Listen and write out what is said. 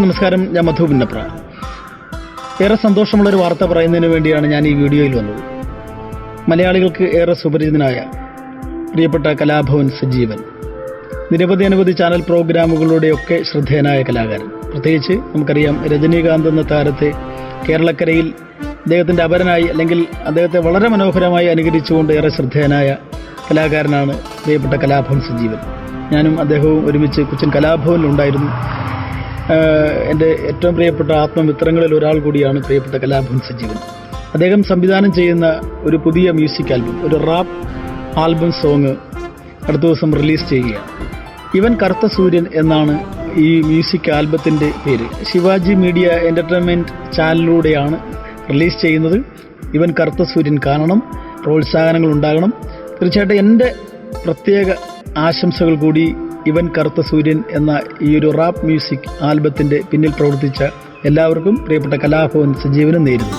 നമസ്കാരം ഞാൻ മധു പുന്നപ്ര ഏറെ സന്തോഷമുള്ളൊരു വാർത്ത പറയുന്നതിന് വേണ്ടിയാണ് ഞാൻ ഈ വീഡിയോയിൽ വന്നത്. മലയാളികൾക്ക് ഏറെ സുപരിചിതനായ പ്രിയപ്പെട്ട കലാഭവൻ സജീവൻ. നിരവധി അനവധി ചാനൽ പ്രോഗ്രാമുകളുടെയൊക്കെ ശ്രദ്ധേയനായ കലാകാരൻ. പ്രത്യേകിച്ച് നമുക്കറിയാം രജനീകാന്ത് എന്ന താരത്തെ കേരളക്കരയിൽ അദ്ദേഹത്തിന്റെ അപരനായി അല്ലെങ്കിൽ അദ്ദേഹത്തെ വളരെ മനോഹരമായി അനുകരിച്ചുകൊണ്ട് ഏറെ ശ്രദ്ധേയനായ കലാകാരനാണ് പ്രിയപ്പെട്ട കലാഭവൻ സജീവൻ. ഞാനും അദ്ദേഹവും ഒരുമിച്ച് കൊച്ചിൻ കലാഭവനിലുണ്ടായിരുന്നു. എന്റെ ഏറ്റവും പ്രിയപ്പെട്ട ആത്മമിത്രങ്ങളിൽ ഒരാൾ കൂടിയാണ് പ്രിയപ്പെട്ട കലാഭവൻ സജീവൻ. അദ്ദേഹം സംവിധാനം ചെയ്യുന്ന ഒരു പുതിയ മ്യൂസിക് ആൽബം ഒരു റാപ്പ് ആൽബം സോങ് അടുത്ത ദിവസം റിലീസ് ചെയ്യുകയാണ്. ഇവൻ കറുത്ത സൂര്യൻ എന്നാണ് ഈ മ്യൂസിക് ആൽബത്തിന്റെ പേര്. ശിവാജി മീഡിയ എന്റർടൈൻമെന്റ് ചാനലിലൂടെയാണ് റിലീസ് ചെയ്യുന്നത്. ഇവൻ കറുത്ത സൂര്യൻ കാണണം പ്രോത്സാഹനങ്ങൾ ഉണ്ടാകണം. തീർച്ചയായിട്ടും എന്റെ പ്രത്യേക ആശംസകൾ കൂടി ഇവൻ കറുത്ത സൂര്യൻ എന്ന ഒരു റാപ്പ് മ്യൂസിക് ആൽബത്തിന്റെ പിന്നിൽ പ്രവർത്തിച്ച എല്ലാവർക്കും പ്രിയപ്പെട്ട കലാഭവൻ സജീവനും നേരുന്നു.